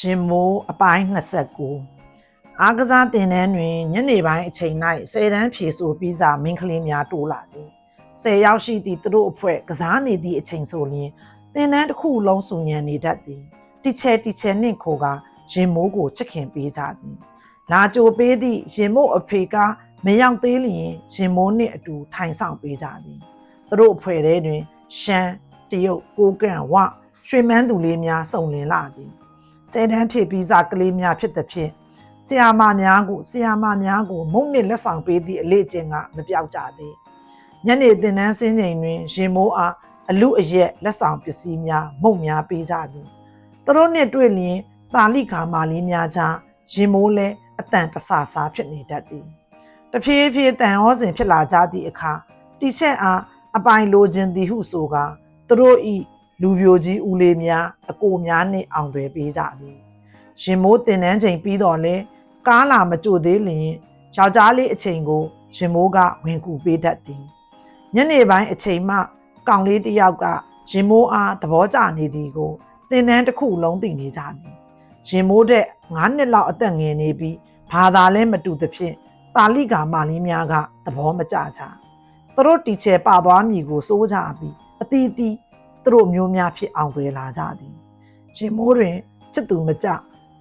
ရှင်မိုးအပိုင်း29အားကစားတင်တန်းတွင်ညနေပိုင်းအချိန်၌ဆယ်တန်းဖြေဆိုပြီးစာမင်းကလေးများတိုးလာသည်ဆယ်ယောက်ရှိသည့်သူတို့အဖွဲ့ကစားနေသည့်အချိန်ဆိုလျှင်တင်တန်းတစ်ခုလုံးစုံညံနေတတ်သည်တီချဲတီချဲနှင့်ခိုကရင်မိုးကိုချစ်ခင်ပေးကြသည်လာကြိုပေးသည့်ရင်မိုးအဖေကမရောက်သေးလျင်ရင်မိုးနှင့်အတူထိုင်ဆောင်ပေးကြသည်သူတို့အဖွဲ့ထဲတွင်ရှမ်းတရုတ်ကိုကန်ဝရွှေမန်းသူလေးများစုံလင်လာသည် ဆယ်တန်းဖြစ်ပြီးစားကလေးများဖြစ်သဖြင့်ဆီယာမများကိုဆီယာမများကို မုံနစ်လက်ဆောင်ပေးသည့်အလေးအကျင့်ကမပြောက်ကြသေးညနေသင်တန်းစင်းချိန်တွင်ရင်မိုးအားအလူအရက်လက်ဆောင်ပစ္စည်းများမုံများပေးကြသည်သူတို့နှင့်တွေ့လျင်ပါဠိကာမာလေးများကြားရင်မိုးလည်းအတန်တဆဆာဖြစ်နေတတ်သည်တဖြည်းဖြည်းတန်ဟောစဉ်ဖြစ်လာကြသည့်အခါတီချက်အားအပိုင်လိုခြင်းသည်ဟုဆိုကာသူတို့ဤ လူပြိုကြီးဦးလေးများအကိုများနှင့်အောင်သွဲပေးကြသည်ရင်မိုးတင်တန်းချိန်ပြီးတော့လဲကားလာမကြိုသေးလျင်ယောက်ျားလေးအချိန်ကိုရင်မိုးကဝင်ကူပေးတတ်သည်ညနေပိုင်းအချိန်မှ ကောင်လေးတစ်ယောက်ကရင်မိုးအားသဘောကျနေသည်ကိုတင်တန်းတစ်ခုလုံးသိနေကြသည်ရင်မိုးတဲ့9နှစ်လောက်အသက်ငယ်နေပြီးဘာသာလဲမတူသဖြင့်တာလိကာမလေးများကသဘောမကျကြသူတို့တီချယ်ပါသွားမည်ကိုစိုးကြပြီးအတီးတီး သူတို့မျိုးများဖြစ်အောင်သွေလာကြသည်ရင်မိုးတွင်ချစ်သူမကြ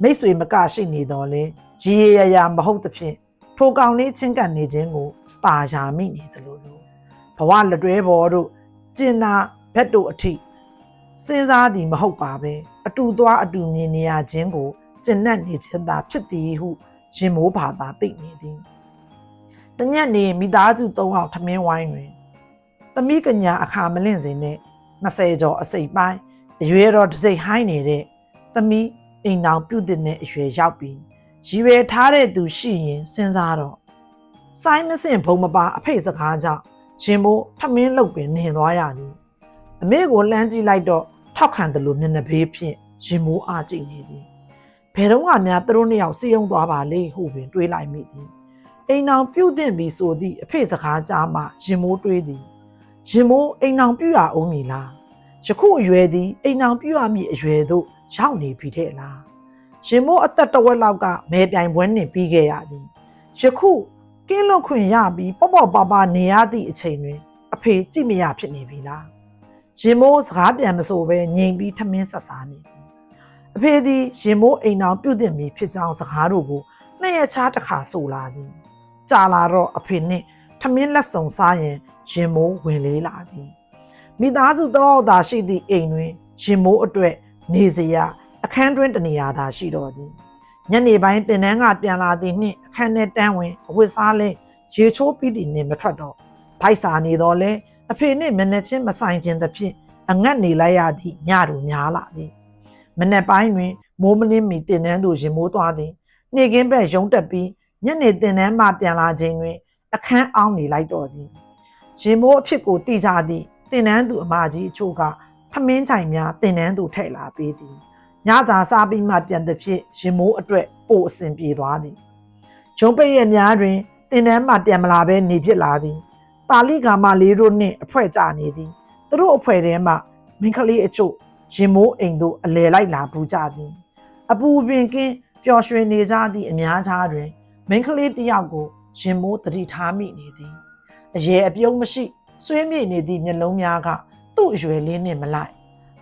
မိတ်ဆွေမကရှိနေတော်လဲရေရရရမဟုတ်သဖြင့်ထိုကောင်လေးချင်းကပ်နေခြင်းကိုပါရာမိနေသလိုလိုဘဝလက်တွဲဘော်တို့ကျင်နာဘက်တို့အထိစဉ်းစားသည်မဟုတ်ပါပဲအတူသွားအတူမြင်နေရခြင်းကိုကျင့်내နေခြင်းသာဖြစ်သည်ဟုရင်မိုးဘာသာသိနေသည်တညက်နေမိသားစု၃အောင်ထမင်းဝိုင်းတွင်သမီးကညာအခါမလင့်စဉ်နဲ့ 20ကျော်အစိပ်ပိုင်းအရွယ်တော်တစ်စိပ်ဟိုင်းနေတဲ့သမီးအိမ်တော်ပြုတ်တဲ့အရွယ်ရောက်ပြီးရည်ရွယ်ထားတဲ့သူရှိရင်စဉ်းစားတော့စိုင်းမစင်ဘုံမပါအဖေစကားကြောင့်ရင်မိုးထမင်းလုတ်ပင်နေသွားရသည်အမေကိုလှမ်းကြည့်လိုက်တော့ထောက်ခံတယ်လို့မျက်နှာဘေးဖြင့်ရင်မိုးအားကြည့်နေသည်ဘယ်တော့မှများသူတို့နှစ်ယောက်စီယုံသွားပါလေဟုပင်တွေးလိုက်မိသည်အိမ်တော်ပြုတ်တင်ပြီးဆိုသည့်အဖေစကားကြားမှရင်မိုးတွေးသည် ရင်မိုးအိမ်အောင်ပြရအောင်မည်လားယခုအရွယ်သည်အိမ်အောင်ပြရမည်အရွယ်သို့ရောက်နေပြီတဲ့လားရင်မိုးအသက်တစ်ဝက်လောက်ကမဲပြိုင်ပွဲနှင့်ပြီးခဲ့ရသည်ယခုကင်းလွတ်ခွင့်ရပြီးပေါ့ပေါ့ပါပါနေရသည့်အချိန်တွင် အဖေကြည့်မရဖြစ်နေပြီလားရင်မိုးစကားပြန်မဆိုဘဲငြိမ်ပြီးထမင်းဆက်စားနေသည်အဖေသည်ရင်မိုးအိမ်အောင်ပြုတ်တင်ပြီးဖြစ်ကြောင်းစကားတို့ကိုနှစ်ရက်ခြားတစ်ခါဆိုလာသည်ကြာလာတော့အဖေနှင့်ထမင်းလက်ဆောင်စားရင် ရင်မိုးဝင်လေးလာသည်မိသားစုတော့သာရှိသည့်အိမ်တွင်ရင်မိုးအတွက်နေစရာအခန်းတွင်တနေရာသာရှိတော်သည်ညနေပိုင်းပင်နှန်းကပြန်လာသည်နှင့်အခန်းထဲတန်းဝင်အဝတ်စားလဲရေချိုးပြီးသည်နှင့်မထွက်တော့ဗိုက်စာနေတော့လဲအဖေနှင့်မနဲ့ချင်းမဆိုင်ခြင်းသဖြင့်အငတ်နေလိုက်ရသည့်ညတို့များလာသည်မနေ့ပိုင်းတွင်မိုးမလင်းမီတင်နှန်းသို့ရင်မိုးသွားသည်နေကင်းဘက်ရုံးတက်ပြီးညနေတင်နှန်းမှပြန်လာခြင်းတွင်အခန်းအောင်းနေလိုက်တော်သည် ရင်မိုးအဖြစ်ကိုတိကြသည့်တင်နန်းသူအမကြီးအချို့ကထမင်းချိုင်များတင်နန်းသူထည့်လာပေးသည်ညစာစားပြီးမှပြန်သည်ဖြင့်ရင်မိုးအတွက်ပိုအဆင်ပြေသွားသည်ရုံးပိတ်ရများတွင်တင်နန်းမှပြန်မလာဘဲနေဖြစ်လာသည်တာလိကာမလေးတို့နှင့်အဖွဲ့ကြနေသည်သူတို့အဖွဲ့ထဲမှမင်းကလေးအချို့ရင်မိုးအိမ်သို့အလဲလိုက်လာပူကြသည် အပူပင်ကင်းပျော်ရွှင်နေကြသည့်အများသားတွင်မင်းကလေးတစ်ယောက်ကိုရင်မိုးတတိထားမိနေသည် အရေအပြုံးမရှိဆွေးမြေ့နေသည့်မျက်လုံးများကသူ့အရွယ်လေးနှင့်မလိုက်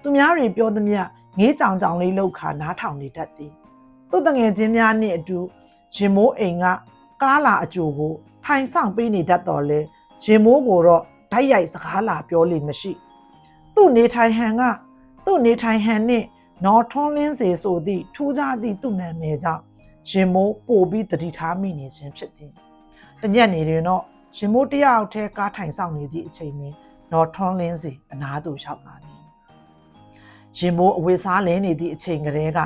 သူများတွေပြောသမျှငေးကြောင်ကြောင်လေးလောက်ခါနားထောင်နေတတ်သည်သူ့တငယ်ချင်းများနှင့်အတူရင်မိုးအိမ်ကကားလာအကြိုကိုထိုင်ဆောင်ပေးနေတတ်တော်လဲရင်မိုးကိုတော့ဓာတ်ရိုက်စကားလာပြောလိမ့်မရှိသူ့နေထိုင်ဟန်ကသူ့နေထိုင်ဟန်နှင့်နော်ထွန်းလင်းစေဆိုသည့်ထူးခြားသည့်သူ့နာမည်ကြောင့်ရင်မိုးပို့ပြီးတတိထားမိနေခြင်းဖြစ်သည်တညက်နေတွင်တော့ ရင်မိုးတယောက်တည်းကားထိုင်ဆောင်နေသည့်အချိန်တွင်နော်ထွန်းလင်းစေအနားသို့ရောက်လာသည်ရင်မိုးအဝတ်စားလဲနေသည့်အချိန်ကလေးက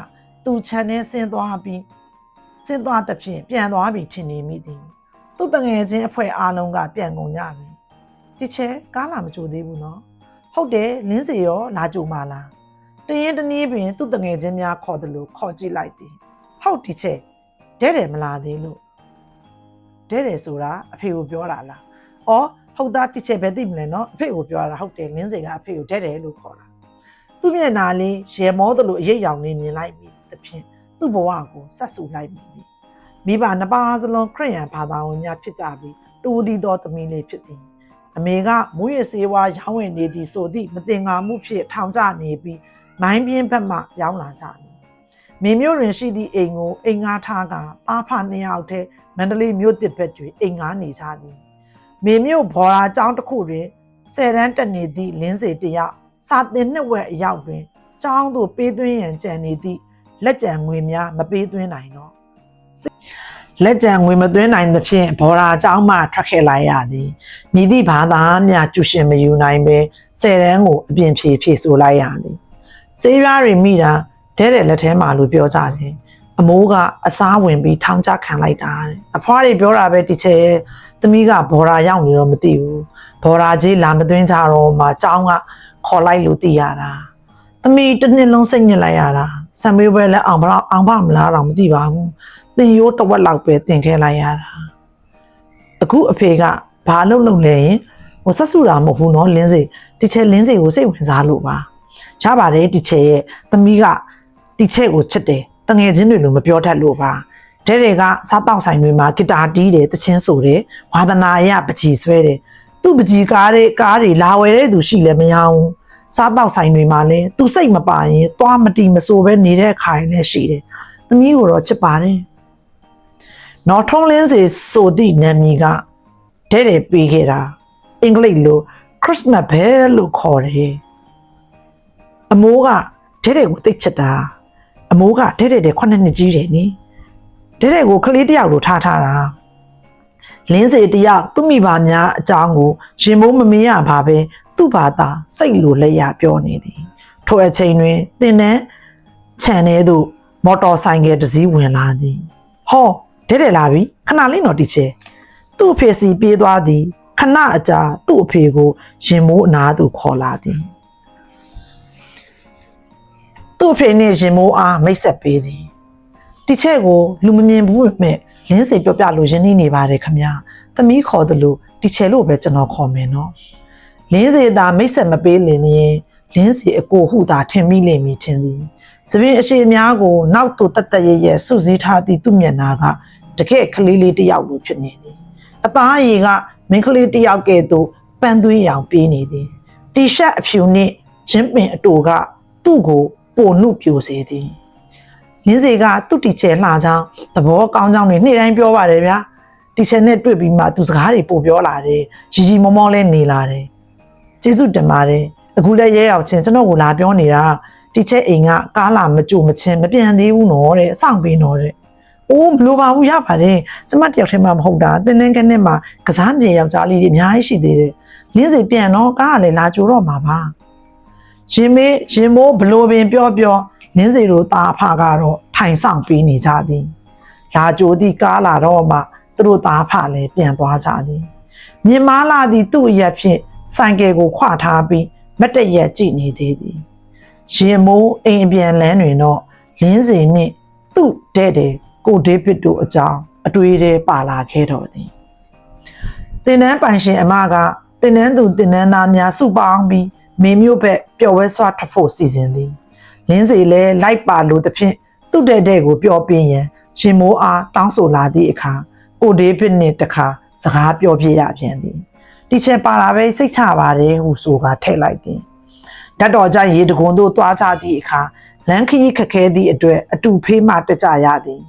သူ့ခြံထဲဆင်းသွားပြီးဆင်းသွားသဖြင့်ပြန်သွားပြီးထင်နေမိသည်သူ့တငယ်ချင်းအဖွဲ့အားလုံးကပြန်ကုန်ကြပြီဒီချဲကားလာမကြိုသေးဘူးနော်ဟုတ်တယ်လင်းစေရောလာကြိုမှလားတရင်တနည်းပင်သူ့တငယ်ချင်းများခေါ်တယ်လို့ခေါ်ကြည့်လိုက်သည်ဟုတ်ဒီချဲတဲ့တယ်မလာသေးလို့ တဲ့တယ်ဆိုတာအဖေကိုပြောတာလား။အော်ဟုတ်သားတစ်ချက်ပဲသိမလဲနော်အဖေကိုပြောတာဟုတ်တယ်လင်းစိန်ကအဖေကိုတဲ့တယ်လို့ခေါ်တာ။သူ့မျက်နှာလေးရေမောသလိုအရိပ်ရောင်လေးမြင်လိုက်ပြီးသဖြင့်သူ့ဘဝကိုဆက်ဆူလိုက်မိသည်မိဘနှစ်ပါးစလုံးခရိယန်ဘာသာဝင်များဖြစ်ကြပြီးတူဒီသောသမီးလေးဖြစ်သည်အမေကမူရစေဝါရောင်းဝယ်နေသည်ဆိုသည့်မတင်ငါမှုဖြင့်ထောင်ကျနေပြီးမိုင်းပြင်းဘက်မှပြောင်းလာကြသည် မေမျိုးတွင်ရှိသည့်အိမ်ကိုအိမ်ငါထားကအားဖနှစ်ယောက်တည်းမန္တလေးမြို့တစ်ဘက်တွင်အိမ်ငါနေကြသည်မေမျိုးဘော်ရာကျောင်းတစ်ခုတွင်ဆယ်တန်းတက်နေသည့်လင်းစေတယောက်စာသင်နှစ်ဝက်အရောက်တွင်ကျောင်းသို့ပေးသွင်းရန်ကြံနေသည့်လက်ကြံငွေများမပေးသွင်းနိုင်တော့လက်ကြံငွေမသွင်းနိုင်သဖြင့်ဘော်ရာကျောင်းမှထွက်ခဲ့လိုက်ရသည်မိသည့်ဘာသာများကျူရှင်မယူနိုင်ပဲဆယ်တန်းကိုအပြင်ဖြေဖြေဆိုလိုက်ရသည်စေးပြားတွေမိတာ ဒဲတဲ့လက်ထဲမှာလို့ပြောကြတယ်အမိုးကအစားဝင်ပြီးထောင်ချခံလိုက်တာတဲ့အဖွားတွေပြောတာပဲတီချယ်ရဲ့သမီးကဘော်ရာရောက်နေတော့မသိဘူးဘော်ရာကြီးလာမသွင်းကြတော့မှကျောင်းကခေါ်လိုက်လို့သိရတာသမီးတစ်နှစ်လုံးစိတ်ညစ်လိုက်ရတာဆံမေးပွဲလည်းအောင်မလားအောင်ပါမလားတော့မသိပါဘူးသင်ရိုးတစ်ဝက်လောက်ပဲသင်ခဲ့လိုက်ရတာအခုအဖေကဘာလုပ်လုပ်လဲရင်ဟိုဆက်စုတာမဟုတ်ဘူးเนาะလင်းစေတီချယ်လင်းစေကိုစိတ်ဝင်စားလို့ပါရပါတယ်တီချယ်ရဲ့သမီးက တီချယ်ကိုချစ်တယ်တငယ်ချင်းတွေလို့မပြောတတ်လို့ပါတဲ့တွေကစားတောက်ဆိုင်တွေမှာဂီတာတီးတယ်တချင်းဆိုတယ်ဝါသနာရပကြီးဆွဲတယ်သူ့ပကြီးကားတွေကားတွေလာဝယ်တဲ့သူရှိလည်းမရအောင်စားတောက်ဆိုင်တွေမှာလည်းသူစိတ်မပါရင်သွားမတီမဆိုပဲနေတဲ့အခါရင်လည်းရှိတယ်သမီးကိုတော့ချစ်ပါတယ်နော်ထုံးလင်းစေဆိုသည့်နာမည်ကတဲ့တဲ့ပေးခဲ့တာအင်္ဂလိပ်လို Christmas bell လို့ခေါ်တယ်အမိုးကတဲ့တဲ့ကိုသိချစ်တာ အမိုးကတဲ့တဲ့တဲ့ခုနှစ်နှစ်ကြီးတယ်နိတဲ့တဲ့ကိုကလေးတယောက်လိုထားထားတာလင်းစေတယောက်သူ့မိဘများအကြောင်းကိုရင်မိုးမမင်းရပါပဲသူ့ဘာသာစိတ်လိုလက်ရပြောနေသည်ထိုအချိန်တွင်တင်တဲ့ခြံထဲသို့မော်တော်ဆိုင်ကယ်တစ်စီးဝင်လာသည်ဟောတဲ့တဲ့လာပြီခဏလေးတော့တီချေသူ့အဖေစီပြေးသွားသည်ခဏအကြာသူ့အဖေကိုရင်မိုးအနာသို့ခေါ်လာသည် သူ့အဖေနှင့်ရင်မိုးအားမိတ်ဆက်ပေးသည်တီချဲကိုလူမမြင်ဘူးမဲ့လင်းစေပြောပြလို့ရင်းနှီးနေပါတယ်ခမညာသမီးခေါ်တယ်လို့တီချဲလို့ပဲကျွန်တော်ခေါ်မယ်နော်လင်းစေသာမိတ်ဆက်မပေးလင်ရင်လင်းစီအကိုဟုသာထင်မိလိမ့်မည်ထင်သည်သပင်အရှိများကိုနောက်သို့တက်တက်ရရစုစည်းထားသည့်သူ့မျက်နာကတကယ်ကလေးလေးတစ်ယောက်လိုဖြစ်နေသည်အသားအရည်ကမင်းကလေးတစ်ယောက်ကဲ့သို့ပန်းသွေးရောင်ပြေးနေသည်တီရှပ်အဖြူနှင့်ဂျင်းပင်အတူကသူ့ကို ပိုနှုတ်ပြိုစေသည်လင်းစေကသူ့တီချယ်လှချောင်းသဘောကောင်းကြောင်းတွေနေ့တိုင်းပြောပါတယ်ဗျာတီချယ်နဲ့တွေ့ပြီးမှသူစကားတွေပို့ပြောလာတယ်ရီရီမောမောလဲနေလာတယ်ကျေးဇူးတင်ပါတယ်အခုလည်းရဲရောက်ချင်းကျွန်တော်ကိုလာပြောနေတာတီချယ်အိမ်ကကားလာမကြိုမချင်းမပြန်သေးဘူးနော်တဲ့အဆောင်ပေးနော်တဲ့အိုးဘလို့ပါဘူးရပါတယ်ကျမတယောက်တည်းမှမဟုတ်တာတင်းတင်းကနဲ့မှာကစားနေယောက်ျားလေးတွေအများကြီးရှိသေးတယ်လင်းစီပြန်တော့ကားကလည်းလာကြိုတော့မှာပါ ရင်မေးရင်မိုးဘလို့ပင်ပြောပြောလင်းစီတို့ตาဖကတော့ထိုင်ဆောင်ပေးနေကြသည်လာကြိုသည့်ကားလာတော့မှသူတို့ตาဖလည်းပြန်သွားကြသည်မြင်မာလာသည့်သူ့အရက်ဖြင့်ဆိုင်ကယ်ကိုခွထားပြီးမတ်တရက်ကြည့်နေသေးသည်ရင်မိုးအိမ်အပြန်လန်းတွင်တော့လင်းစီနှင့်သူ့တဲ့တဲ့ကိုဒေးဗစ်တို့အကြောင်းအတွေ့အကြုံပါလာခဲ့တော်သည်တင်နန်းပိုင်ရှင်အမကတင်နန်းသူတင်နန်းသားများစုပေါင်းပြီး မေမျိုးဘက်ပျော်ဝဲစွာထဖို့စီစဉ်သည်လင်းစီလဲလိုက်ပါလို့သဖြင့်သူ့တဲ့တဲ့ကိုပျော်ပြင်းရန်ရှင်မိုးအားတောင်းဆိုလာသည့်အခါကိုဒေးဗစ်နှင့်တခါစကားပြောပြရပြန်သည်တီချင်ပါလာပဲစိတ်ချပါတယ်ဟုဆိုကထည့်လိုက်သည်ဓာတ်တော်ကြရေတကွန်တို့သွားကြသည့်အခါလမ်းခရီးခက်ခဲသည့်အတွက်အတူဖေးမှတကြရသည်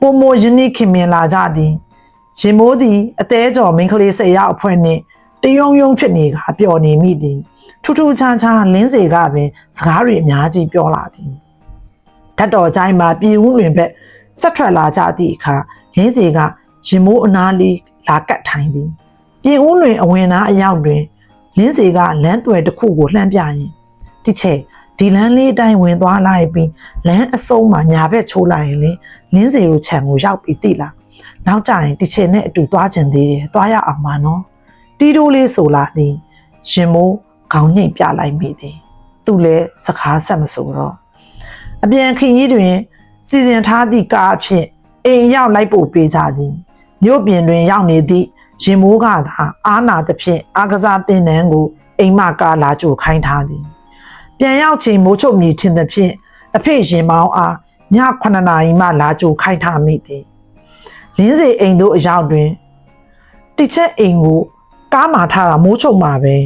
ပုံမယနေ့ခင်မြင်လာကြသည်ရှင်မိုးသည်အသေးကျော်မင်းကလေးဆယ်ယောက်အဖွဲ့နှင့်တယုံယုံဖြစ်နေကပျော်နေမိသည် ထူးထူးခြားခြားလင်းစေကပင်စကားတွေအများကြီးပြောလာသည်ဓာတ်တော်ချိုင်းမှာပြည်ဦးတွင်ဘက်ဆက်ထွက်လာကြသည့်အခါလင်းစေကရင်မိုးအနားလေးလာကတ်ထိုင်သည်ပြည်ဦးတွင်အဝင်သားအရောက်တွင်လင်းစေကလမ်းတွယ်တစ်ခုကိုလှမ်းပြရင်တိချေဒီလမ်းလေးအတိုင်းဝင်သွားလိုက်ပြီးလမ်းအစုံမှာညာဘက်ချိုးလိုက်ရင်လေလင်းစီတို့ခြံကိုရောက်ပြီးတိလာနောက်ကြရင်တီချင်နဲ့အတူသွားကျင်သေးတယ်သွားရအောင်ပါနော်တီတိုးလေးဆိုလာသည်ရင်မိုး ခေါင်းညိတ်ပြလိုက်မိသည်သူလည်းစကားဆက်မဆိုတော့အပြန်ခရီးတွင် စီစဉ်ထားသည့်ကားအဖြစ်အိမ်ရောက်လိုက်ပို့ပေးကြသည်မြို့ပြင်တွင်ရောက်နေသည့်ရင်မိုးကသာအာနာသဖြင့်အာကစားတင်နန်းကိုအိမ်မကားလာကြိုခိုင်းထားသည်ပြန်ရောက်ချိန်မိုးချုပ်မြေထင်သဖြင့်အဖေရင်မောင်းအားည9နာရီမှလာကြိုခိုင်းထားမိသည်လင်းစေအိမ်တို့အရောက်တွင်တိချက်အိမ်ကိုကားမာထားတာမိုးချုံမှာပဲ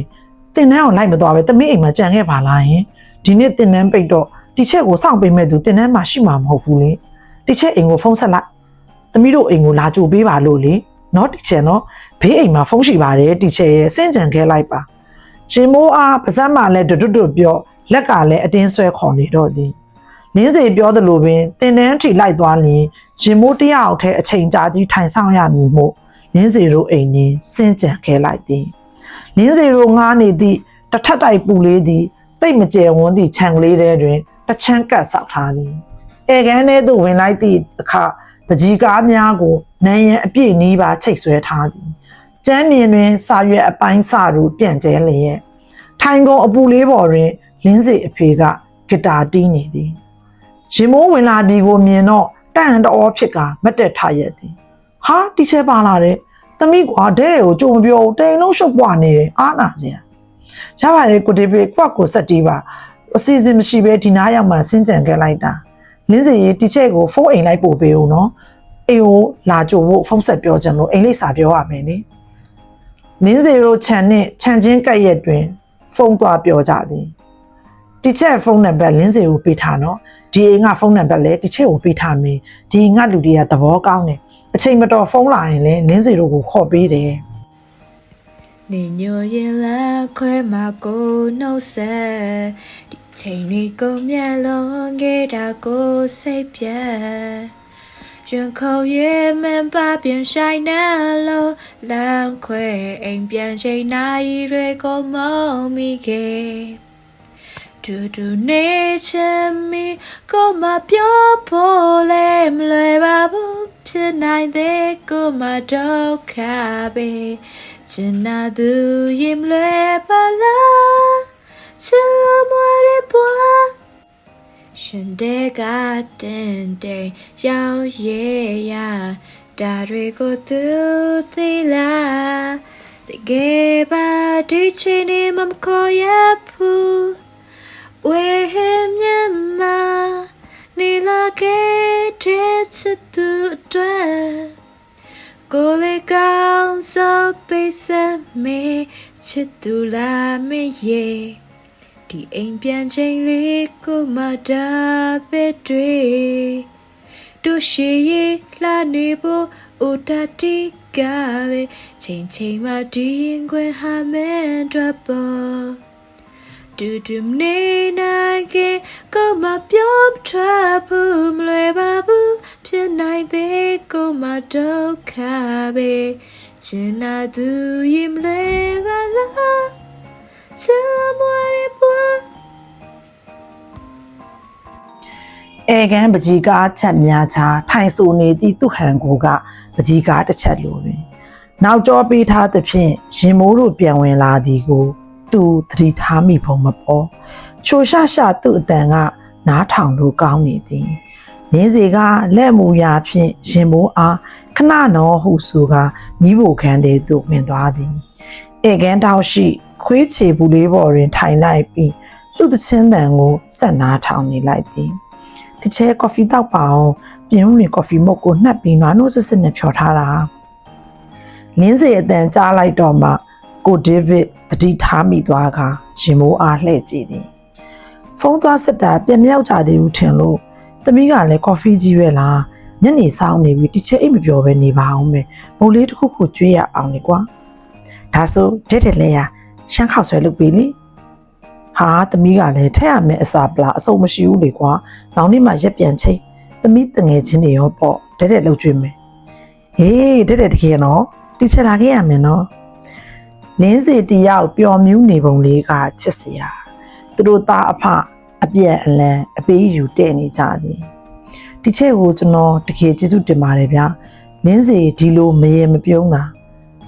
တင်နှန်းကိုလိုက်မသွားပဲတမီးအိမ်မှာကြံခဲ့ပါလားယင်ဒီနေ့တင်နှန်းပိတ်တော့တိချက်ကိုစောင့်ပေးမဲ့သူတင်နှန်းမှာရှိမှာမဟုတ်ဘူးလေတိချက်အိမ်ကိုဖုန်းဆက်လိုက်တမီးတို့အိမ်ကိုလာကြိုပေးပါလို့လေနော်တိချက်နော်ဘေးအိမ်မှာဖုန်းရှိပါတယ်တိချက်ရဲ့စင့်ကြံခဲ့လိုက်ပါရှင်မိုးအားပါဇက်မှလည်းတွတ်တွတ်ပြောလက်ကလည်းအတင်းဆွဲခေါ်နေတော့သည်နင်းစေပြောသလိုပင်တင်တန်းထီလိုက်သွားလျင်ရင်မိုးတရအောင်ထဲအချိန်ကြာကြီးထိုင်ဆောင်ရမည်မို့နင်းစေတို့အိမ်နှင်းစင့်ကြံခဲလိုက်သည် နင်းစေတို့ငားနေသည့်တစ်ထပ်တိုက်ပူလေးသည်တိတ်မကျယ်ဝန်းသည့်ခြံကလေးထဲတွင်တစ်ချမ်းကပ်ဆောက်ထားသည်ဧကန်ထဲသို့ဝင်လိုက်သည့်အခါပကြီးကားများကိုနန်းရန်အပြည့်နီးပါချိတ်ဆွဲထားသည်ကျမ်းမြင်တွင်စာရွက်အပိုင်းစာတို့ပြန့်ကျဲလျက်ထိုင်ကုန်အပူလေးပေါ်တွင်လင်းစေအဖေကဂီတာတီးနေသည်ရင်မိုးဝင်လာပြီကိုမြင်တော့တန်တော်ဖြစ်ကမတ်တက်ထရက်သည်ဟာတီချဲပါလာတဲ့ သမီးကွာတဲ့ကိုကြုံမပြောဘူးတိန်လုံးရှုပ်ပွားနေတယ်အားနာစရာရပါတယ်ကိုတေပေကွက်ကိုစက်တီးပါအစီအစဉ်မရှိပဲဒီနားရောက်မှဆင်းကြံခဲ့လိုက်တာလင်းစီရေးတီချဲကိုဖုန်းအိမ်လိုက်ပို့ပေးဦးနော်အိမ်ကိုလာကြိုဖို့ဖုန်းဆက်ပြောချင်လို့အိမ်လိပ်စာပြောရမယ်နိလင်းစီရိုခြံနဲ့ခြံချင်းကက်ရက်တွင် ဖုန်းသွားပြောကြသည်တီချက်ဖုန်းနံပါတ်လင်းစေကိုပေးထားနော်ဒီအိမ်ကဖုန်းနံပါတ်လည်းတီချက်ကိုပေးထားမယ်ဒီအိမ်ကလူတွေကသဘောကောင်းတယ် အချိန်မတော်ဖုန်းလာရင်လည်းလင်းစေတို့ကိုခေါ်ပေးတယ်နေညိုရင်လက်ခွဲမှာကိုနှုတ်ဆက်ဒီချိန်တွေကိုမျက်လုံးခဲ့တာကိုစိတ်ပြတ်ရင်ခုန်ရဲ့မန်ပါပြန်ဆိုင်နေလို့လမ်းခွဲအိမ်ပြန်ချိန်နိုင်တွေကိုမုံမိခဲ့ တူတူနေချင်မီကိုမပြောဖို့လဲမလွယ်ပါဘူးဖြစ်နိုင်တဲ့ကိုမဒုက္ခပဲကျင်နာသူရင်မလွယ်ပါလားချစ်လို့မရပွားရှင်တဲ့ကတင်တဲ့ရောက်ရဲ့ရဒါတွေကိုသူသိလားတကယ်ပါဒီချိန်နေမမခေါ်ရဘူး ဝေဟင်မြန်မာနေလာခဲ့တဲ့ချစ်သူအတွက်ကိုလေကောင်းစောပေးစမေချစ်သူလာမေရဲ့ဒီအိမ်ပြန်ချိန်လေးကိုမတာပဲတွေ့တို့ရှိရဲ့လှနေဖို့ဥတတိကပဲချိန်ချိန်မှဒီရင်ခွင်ဟာမဲတော့ပေါ် တူတူနေနိုင်ကကိုမပြောထွက်ဘူးမလွယ်ပါဘူးဖြစ်နိုင်သေးကိုမဒုက္ခပဲချင်နာသူရင်မလဲပါလားချမ်းမရပွားဧကန်ပကြီးကားချက်များချာထိုင်ဆူနေသည့်သူဟန်ကိုကပကြီးကားတစ်ချက်လိုပင် နောက်ကျောပေးထားသဖြင့်ရင်မိုးတို့ပြန်ဝင်လာသည်ကို သူသတိထားမိဖို့မပေါ်ချိုရှရှသူ့အတန်ကနားထောင်လို့ကောင်းနေသည်နင်းစီကလက်မူရာဖြင့်ရင်မိုးအားခဏနော်ဟုဆိုကမိဖို့ခန်းတဲ့သို့ဝင်သွားသည်ဧကန်တောက်ရှိခွေးချေဘူးလေးပေါ်တွင်ထိုင်လိုက်ပြီးသူ့တချင်းတန်ကိုဆက်နားထောင်နေလိုက်သည်တချဲကော်ဖီတောက်ပါအောင်ပြင်ဦးနေကော်ဖီမုတ်ကိုနှက်ပြီးနွားနိုးစစ်စစ်နဲ့ဖြော်ထားတာလင်းစေအတန်ကြားလိုက်တော့မှ ကိုဒေးဗစ်တတိထားမိသွားကရင်မိုးအားလှဲ့ကြည့်သည်ဖုန်းသွားစစ်တာပြန်မြောက်ကြသေးဘူးထင်လို့သမီးကလည်းကော်ဖီကြီးပဲလားညနေဆောင်နေပြီတချဲအိတ်မပြောပဲနေပါအောင်မယ်မိုးလေးတစ်ခုခုကျွေးရအောင်လေကွာဒါဆိုတဲ့တဲ့လဲရရှမ်းခောက်ဆွဲလုပ်ပြီလေဟာသမီးကလည်းထက်ရမယ်အစာပလာအစုံမရှိဘူးလေကွာ။နောက်နေ့မှရက်ပြန်ချိန်သမီးတငယ်ချင်းတွေရောပေါ့တက်တက်လှုပ်ကြွေးမယ်။ဟေးတက်တက်တကယ်နော်တိချက်လာခဲ့ရမယ်နော်။ နင်းစီတယောက်ပျော်မြူးနေပုံလေးကချစ်စရာ။သူတို့သားအဖအပြက်အလန်အပေးယူတဲ့နေကြသည်။ဒီချက်ကိုကျွန်တော်တကယ်ကျေးဇူးတင်ပါတယ်ဗျာ။နင်းစီဒီလိုမရေမပြုံးတာ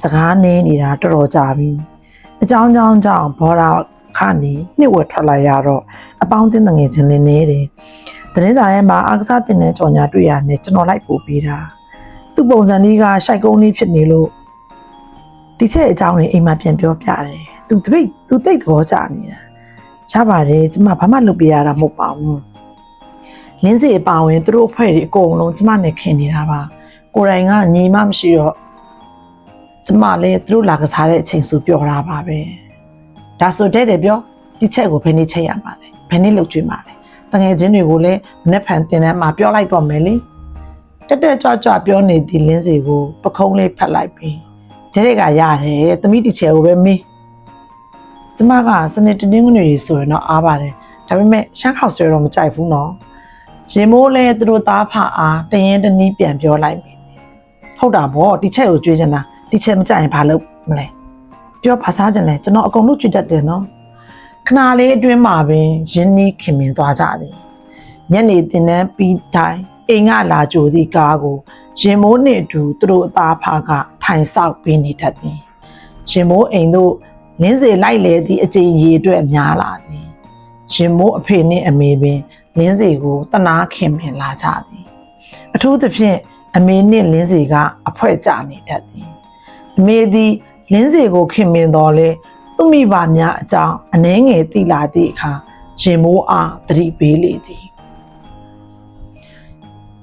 စကားနင်းနေတာတော်တော်ကြာပြီ။အကြောင်းကြောင်းကြောင့်ဘောရာခနေနှစ်ဝက်ထွက်လာရတော့အပေါင်းအသင်းတငယ်ချင်းလေးနေတယ်။သတင်းစာထဲမှာအာကစားတင်တဲ့ကြော်ညာတွေ့ရတယ်ကျွန်တော်လိုက်ပို့ပေးတာ။သူ့ပုံစံလေးကရှိုက်ကုန်းလေးဖြစ်နေလို့ ဒီချက်အကြောင်းလေးအိမ်မှာပြန်ပြောပြတယ်။ तू တပိတ် तू တိတ်သဘောကျနေတာ။ရပါတယ်ကျမဘာမှလုပ်ပြရတာမဟုတ်ပါဘူး။လင်းစီအပါဝင်သူတို့အဖွဲ့တွေအကုန်လုံးကျမနဲ့ခင်နေတာပါကိုယ်တိုင်ကညီမမရှိတော့ကျမလည်းသူတို့လာကစားတဲ့အချိန်ဆိုပျော်တာပါပဲဒါဆိုတဲ့တယ်ပြောဒီချက်ကိုဘယ်နေ့ချိန်ရမှာလဲဘယ်နေ့လုပ်ကြွေးမှာလဲတငယ်ချင်းတွေကိုလည်းမနေ့ဖန်တင်တန်းမှာပြောလိုက်တော့မယ်လေတက်တက်ကြွကြွပြောနေသည့်လင်းစီကိုပခုံးလေးဖက်လိုက်ပြီး တဲ့တဲ့ကရတယ်သမီးတီချယ်ကိုပဲမေးကျမကစနေတနင်္ဂနွေဆိုရင်တော့အားပါတယ်ဒါပေမဲ့ရှမ်းခေါက်ဆွဲတော့မကြိုက်ဘူးနော်ရင်မိုးလဲသူတို့သားဖအားတရင်တနည်းပြန်ပြောလိုက်ပြီဟုတ်တာဗောဒီချက်ကိုကြွေးချင်တာဒီချက်မကြရင်ဘာလုပ်မလဲပြောဖားစားကြလဲကျွန်တော်အကုန်လုံးကြွတတ်တယ်နော်ခဏလေးအတွင်းမှာပင်ရင်းနှီးခင်မင်သွားကြသည်ညနေတင်တန်းပြီးတိုင်းအိမ်ကလာကြိုသည့်ကားကိုရင်မိုးနှင့်အတူသူတို့အသားဖားက ထိုင်ဆောက်ပေးနေတတ်သည်ရင်မိုးအိမ်တို့လင်းစေလိုက်လေသည့်အကြိမ်ရေအတွက်များလာသည်ရင်မိုးအဖေနှင့်အမေပင်လင်းစီကိုတနာခင်ပင်လာကြသည်အထူးသဖြင့်အမေနှင့်လင်းစီကအဖွဲ့ကြနေတတ်သည်အမေသည်လင်းစီကိုခင်ပင်တော်လဲသူမိဘများအကြောင်းအနှဲငယ်သိလာသည့်အခါရင်မိုးအားတတိပေးလေသည်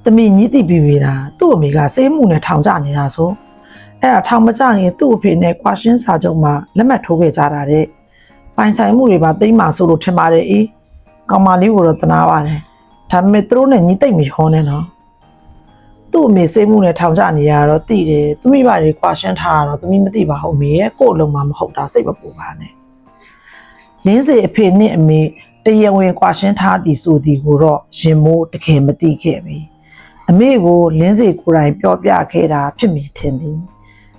သမီးညစ်တိပြီးပြီလားသူ့အမေကစေးမှုနဲ့ထောင်ကြနေတာဆို အဲ့ဒါထောင်မကြရင်သူ့အဖေနဲ့ကွာရှင်းစာချုပ်မှာလက်မှတ်ထိုးခဲ့ကြတာတဲ့ပိုင်ဆိုင်မှုတွေပါသိမ့်မှာဆိုလို့ထင်ပါတယ်အေးကောင်မလေးကိုတော့တနာပါတယ်ဒါပေမဲ့သူတို့နဲ့ညီတိတ်မရောနဲ့နော်သူ့အမေစိတ်မှုနဲ့ထောင်ကြနေရတော့သိတယ်သူမိဘတွေကွာရှင်းထားတာတော့သမီးမသိပါဘူးအမေရဲ့ကို့အလုံးမမဟုတ်တာစိတ်မပူပါနဲ့လင်းစေအဖေနဲ့အမေတရားဝင်ကွာရှင်းထားသည်ဆိုသည်ကိုတော့ရင်မိုးတခင်မသိခဲ့ပြီအမေကိုလင်းစေကိုယ်တိုင်ပြောပြခဲ့တာဖြစ်မိထင်သည်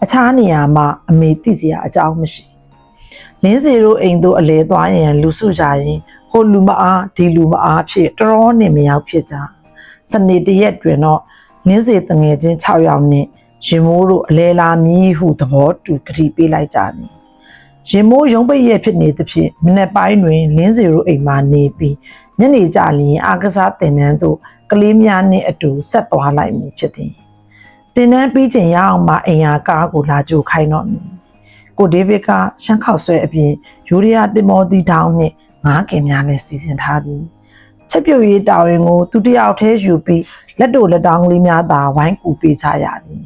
အခြားနေရာမှာအမေသိစရာအကြောင်းမရှိလင်းစီတို့အိမ်တို့အလဲသွားရင်လူစုကြရင်ဟိုလူမအားဒီလူမအားဖြစ်တော်တော်နဲ့မရောက်ဖြစ်ကြစနေတရက်တွင်တော့လင်းစီတငယ်ချင်း6ယောက်နဲ့ရင်မိုးတို့အလဲလာမည်ဟုသဘောတူကတိပေးလိုက်ကြသည်ရင်မိုးရုံးပိတ်ရက်ဖြစ်နေသဖြင့်မနေ့ပိုင်းတွင်လင်းစီတို့အိမ်မှာနေပြီးညနေကြလျင်အာကစားတင်နန်းသို့ကလေးများနှင့်အတူဆက်သွားလိုက်မည်ဖြစ်သည် တင်နန်းပြီးချိန်ရအောင်မှအိမ်ယာကားကိုလာကြိုခိုင်းတော့မည်ကိုဒေးဗစ်ကရှမ်းခေါက်ဆွဲအပြင်ယူရီးယားတင်မောသီတောင်းနှင့်ငားကင်များလည်းစီစဉ်ထားသည်ချက်ပြုတ်ရေးတာဝန်ကိုသူတစ်ယောက်တည်းယူပြီးလက်တို့လက်တောင်းကလေးများသာဝိုင်းကူပေးချရသည်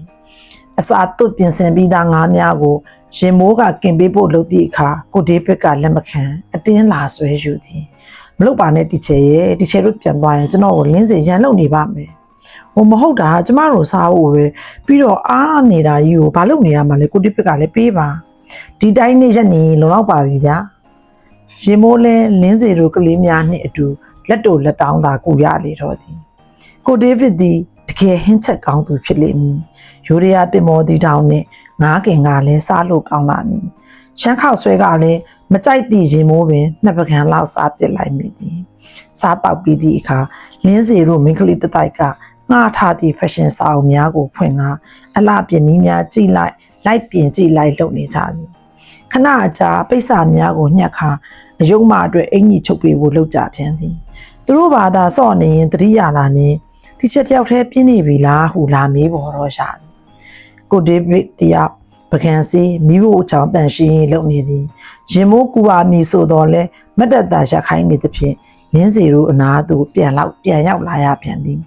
အစာသွတ်ပြင်ဆင်ပြီးသားငါးများကိုရင်မိုးကကင်ပေးဖို့လုပ်သည့်အခါကိုဒေးဗစ်ကလက်မခံအတင်းလာဆွဲယူသည်မလုပ်ပါနဲ့တီချယ်ရဲ့တီချယ်တို့ပြန်သွားရင်ကျွန်တော်ကိုလင်းစေရန်လုပ်နေပါမယ် ဟိုမဟုတ်တာကျမတို့စားဖို့ပဲပြီးတော့အားနေတာကြီးကိုဘာလုပ်နေရမှာလဲကိုဒေးဗစ်ကလည်းပေးပါဒီတိုင်းနေရက်နေလုံလောက်ပါပြီဗျာရင်မိုးလဲလင်းစီတို့ကလေးများနှင့်အတူလက်တို့လက်တောင်းသာကူရလေတော့သည်ကိုဒေးဗစ်သည်တကယ်ဟင်းချက်ကောင်းသူဖြစ်လိမ့်မည်ယူရီးယားတင်မောတီတောင်းနှင့်ငားကင်ကလည်းစားလို့ကောင်းလာသည်ရှမ်းခေါက်ဆွဲကလည်းမကြိုက်သည့်ရင်မိုးပင်နှစ်ပကံလောက်စားပစ်လိုက်မိသည်စားတောက်ပြီးသည့်အခါလင်းစီတို့မိန်းကလေးတစ်တိုက်က ငှားထားသည့် fashion စာအုပ်များကိုဖွင့်ကားအလှပြင်နည်းများကြည့်လိုက်လိုက်ပြင်ကြည့်လိုက်လုပ်နေကြသည်ခဏအကြာပိဿာများကိုညှက်ခါအယုံမအတွက်အင်ကြီးချုပ်ပေးဖို့လုပ်ကြပြန်သည်သူတို့ဘာသာစော့နေရင်တတိယလာနေဒီချက်တယောက်တည်းပြင်းနေပြီလားဟုလာမေးပေါ်တော့ရှာသည်ကိုဒေးဗစ်တယောက်ပကံစီမိဖို့အချောင်းတန်ရှင်းရေးလုပ်နေသည်ရင်မိုးကူပါမီဆိုတော့လဲမတ်တက်တာရက်ခိုင်းနေသဖြင့်လင်းစီတို့အနာသူပြန်လောက်ပြန်ရောက်လာရပြန်သည်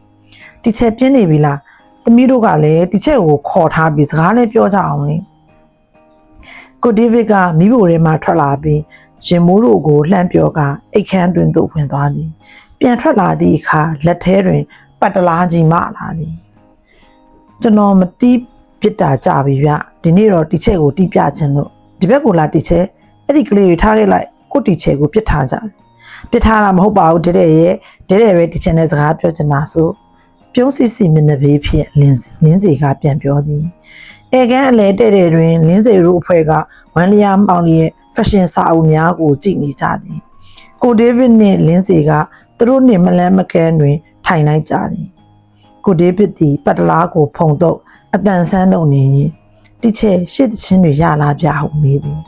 ဒီချက်ပြင်းနေပြီလားသမီးတို့ကလည်းဒီချက်ကိုခေါ်ထားပြီးစကားလည်းပြောကြအောင်လေကိုဒေးဗစ်ကမိဖို့ထဲမှာထွက်လာပြီးရင်မိုးတို့ကိုလှမ်းပြောကအိတ်ခမ်းတွင်သို့ဝင်သွားသည်ပြန်ထွက်လာသည့်အခါလက်ထဲတွင်ပတ်တလားကြီးမလာသည်ကျွန်တော်မတီးပြစ်တာကြပြီဗျဒီနေ့တော့တီချက်ကိုတီးပြခြင်းလို့ဒီဘက်ကိုလာတီချက်အဲ့ဒီကလေးတွေထားခဲ့လိုက်ကိုတီချက်ကိုပြစ်ထားကြတယ်ပြစ်ထားတာမဟုတ်ပါဘူးတဲ့တဲ့ရဲ့တဲ့တဲ့ပဲတီချက်နဲ့စကားပြောချင်တာဆို ပြုံးစီစီမျက်နှာပေးဖြင့်လင်းလင်းစီကပြန်ပြောသည်အေကန်အလဲတဲ့တဲ့တွင်လင်းစေတို့အဖွဲ့ကဝန်လျာမောင်လျက် fashion စာအုပ်များကိုကြည့်နေကြသည်ကိုဒေးဗစ်နှင့်လင်းစေကသူတို့နှင့်မလန်းမကန်းတွင် ထိုင်လိုက်ကြသည်ကိုဒေးဗစ်သည်ပတ်တလားကိုဖုံတော့အတန်ဆန်းလုပ်နေရင်တိချေရှေ့တချင်းတွေရလာပြဟုမေးသည်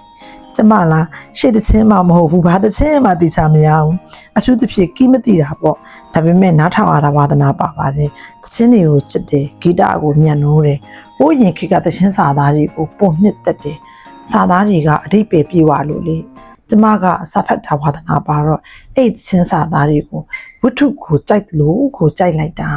ကျမလားရှေ့တချင်းမှမဟုတ်ဘူးဘာတချင်းမှတိချမရဘူးအထူးသဖြင့်ကီးမသိတာပေါ့ ဒါပေမဲ့နားထောင်ရတာဝါသနာပါပါတယ်တချင်းတွေကိုချစ်တယ်ဂီတကိုညံ့နိုးတယ်။ဟိုးရင်ခေတ်ကသချင်းစာသားတွေကိုပုံနှစ်သက်တယ်။စာသားတွေကအတိတ်ပဲပြေဝလို့လေ။တကျမကစာဖတ်တာဝါသနာပါတော့အဲ့ဒီချင်းစာသားတွေကိုဝတ္ထုကိုကြိုက်တယ်လို့ကိုကြိုက်လိုက်တာ